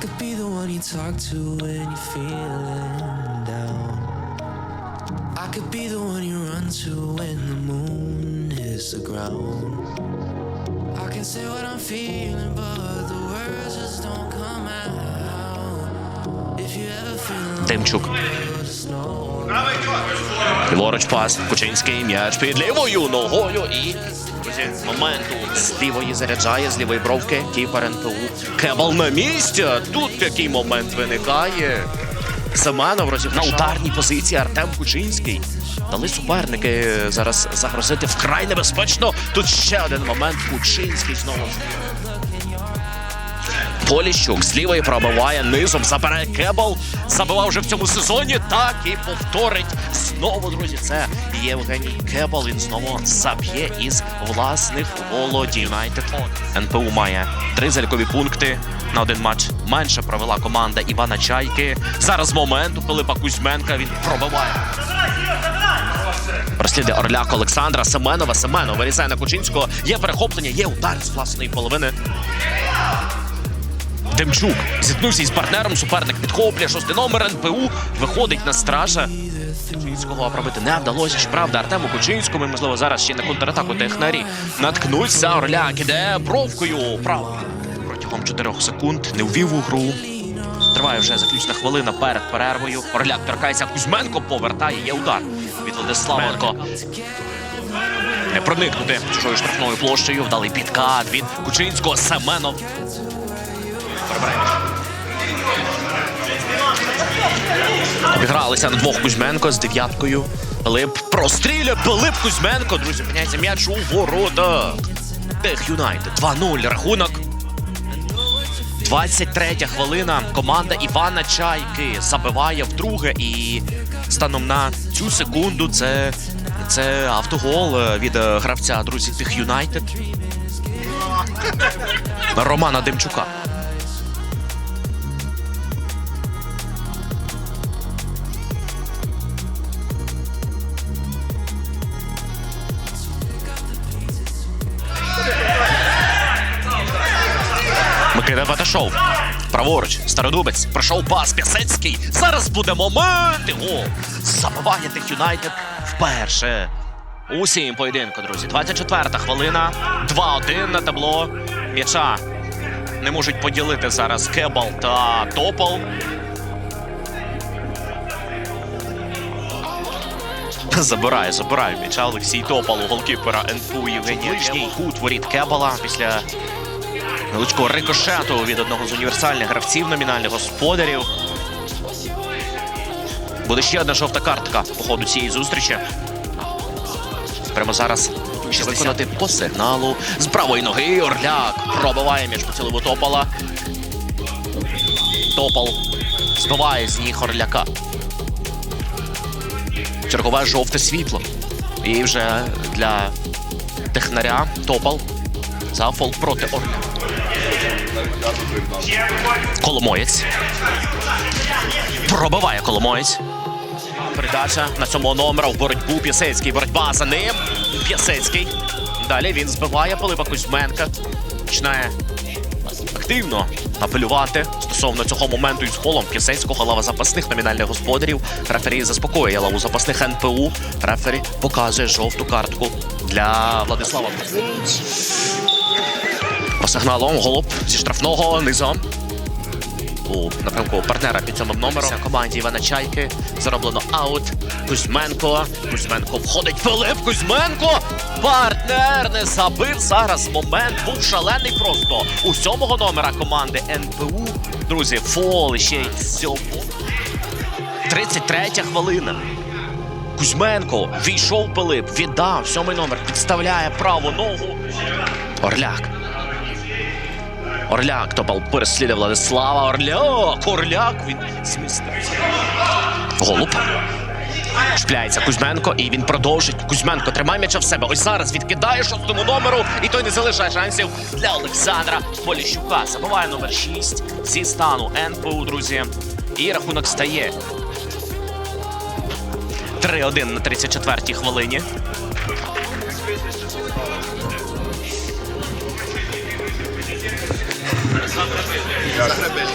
could be the one you talk to when you're feeling down. I could be the one you run to when the moon hits the ground. I can say what I'm feeling, but the words just don't come out. If you ever feel Демчук. Ліворуч пас. Кучинський м'яч під лівою ногою і друзі, моменту з лівої заряджає, з лівої бровки. Кіпер НПУ. Кебал на місці. Тут такий момент виникає. Семенов розів на ударній позиції Артем Кучинський. Дали суперники зараз загрозити вкрай небезпечно. Тут ще один момент. Кучинський знову. Поліщук з лівої пробиває низом, забирає кебл. Забивав вже в цьому сезоні. Так і повторить знову, друзі. Це Євгеній Кебл. Він знову заб'є із власних володів. Юнайтед НПУ має три залікові пункти на один матч. Менше провела команда Івана Чайки. Зараз момент у Пилипа Кузьменка. Він пробиває. Розслідує Орляк Олександра Семенова. Семенов вирізає на Кучинського. Є перехоплення, є удар з власної половини. Демчук зіткнувся із партнером. Суперник підхоплює шостий номер НПУ. Виходить на стража. Кучинського пробити не вдалося. ж, Правда, Артему Кучинському, можливо, зараз ще на контратаку технарі. Наткнуться. Орляк іде бровкою. Право. Протягом 4 секунд не ввів у гру. Триває вже заключна хвилина перед перервою. Орляк торкається Кузьменко, повертає. Є удар від Владиславенко. Не проникнути чужою штрафною площею. Вдалий підкат від Кучинського. Семенов. Обігралися на двох Кузьменко з дев'яткою. Пилип простріляє. Пилип Кузьменко. Друзі, міняється м'яч у воротах. Тех Юнайтед. 2-0 рахунок. 23 хвилина. Команда Івана Чайки забиває вдруге. І станом на цю секунду це, це автогол від е, гравця, друзі, тих Юнайтед. Романа Демчука. Баташов. Праворуч, стародубець. Пройшов пас Пісецький. Зараз буде момент. І Гол. Забиває тих Юнайтед вперше. Усім поєдинку, друзі. 24-та хвилина. 2-1 на табло. М'яча не можуть поділити зараз Кебал та Топол. Забирає, забирає м'яча Олексій Топал у голкіпера НФУ Євгенія. Ближній кут воріт Кебала після невеличкого рикошету від одного з універсальних гравців номінальних господарів. Буде ще одна жовта картка по ходу цієї зустрічі. Прямо зараз ще виконати по сигналу. З правої ноги Орляк пробиває між поціливу Топала. Топал збиває з ніг Орляка. Чергове жовте світло. І вже для технаря Топал за фол проти Орляка. Коломоєць. Пробиває Коломоєць. Передача на цьому номера в боротьбу П'ясецький. Боротьба за ним. П'ясецький. Далі він збиває Пилипа Кузьменка. Починає активно апелювати стосовно цього моменту із фолом П'ясецького лава запасних номінальних господарів. Рефері заспокоює лаву запасних НПУ. Рефері показує жовту картку для Владислава. По сигналу голуб зі штрафного низом. У напрямку партнера під цьому номером команді Івана Чайки зароблено аут. Кузьменко. Кузьменко входить. Филип Кузьменко. Партнер не забив зараз. Момент був шалений просто у сьомого номера команди НПУ. Друзі, фол ще й сьомого. 33 хвилина. Кузьменко війшов Пилип, віддав сьомий номер, підставляє праву ногу. Орляк. Орляк топал переслідує Владислава. Орляк! Орляк! Він змістився. Голуб. Шпляється Кузьменко, і він продовжить. Кузьменко тримає м'яча в себе. Ось зараз відкидає шостому номеру, і той не залишає шансів для Олександра Поліщука. Забиває номер 6 зі стану НПУ, друзі. І рахунок стає 3-1 на 34-й хвилині. Загребили.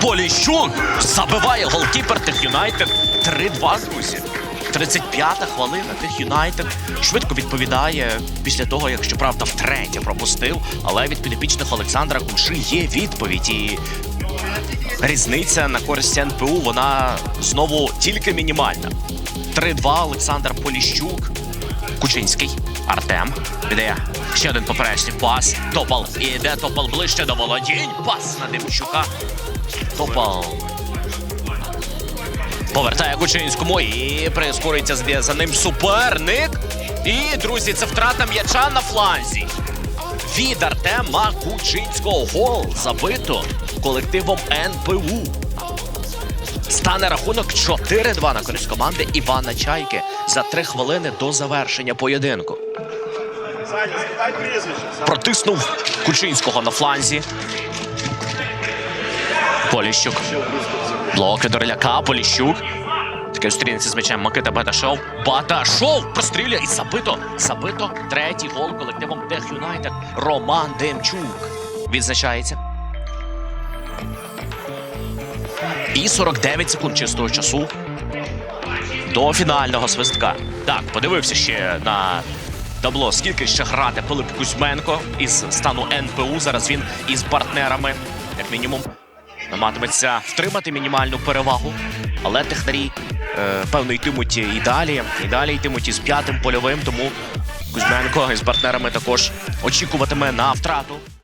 Поліщук забиває голкіпер Тих Юнайтед. 3-2, друзі. 35-та хвилина тих Юнайтед швидко відповідає після того, як щоправда втретє пропустив. Але від підопічних Олександра Куши є відповідь. І різниця на користь НПУ вона знову тільки мінімальна. 3-2 Олександр Поліщук. Кучинський. Артем. Іде ще один поперечний пас. Топал. Іде Топал ближче до володінь. Пас на Демчука. Топал. Повертає Кучинському і прискорюється за- за ним суперник. І, друзі, це втрата м'яча на фланзі. Від Артема Кучинського гол забито колективом НПУ. Стане рахунок 4-2 на користь команди Івана Чайки за три хвилини до завершення поєдинку. Протиснув Кучинського на фланзі. Поліщук. Блок від Орляка, Поліщук. Таке зустрінеться з м'ячем Микита Баташов. Баташов прострілює і забито. Забито. Третій гол колективом Тех Юнайтед. Роман Демчук. Відзначається. І 49 секунд чистого часу до фінального свистка. Так, подивився ще на табло, скільки ще грати Пилип Кузьменко із стану НПУ. Зараз він із партнерами, як мінімум, намагатиметься втримати мінімальну перевагу. Але технарі, е, певно, йтимуть і далі, і далі йтимуть із п'ятим польовим. Тому Кузьменко із партнерами також очікуватиме на втрату.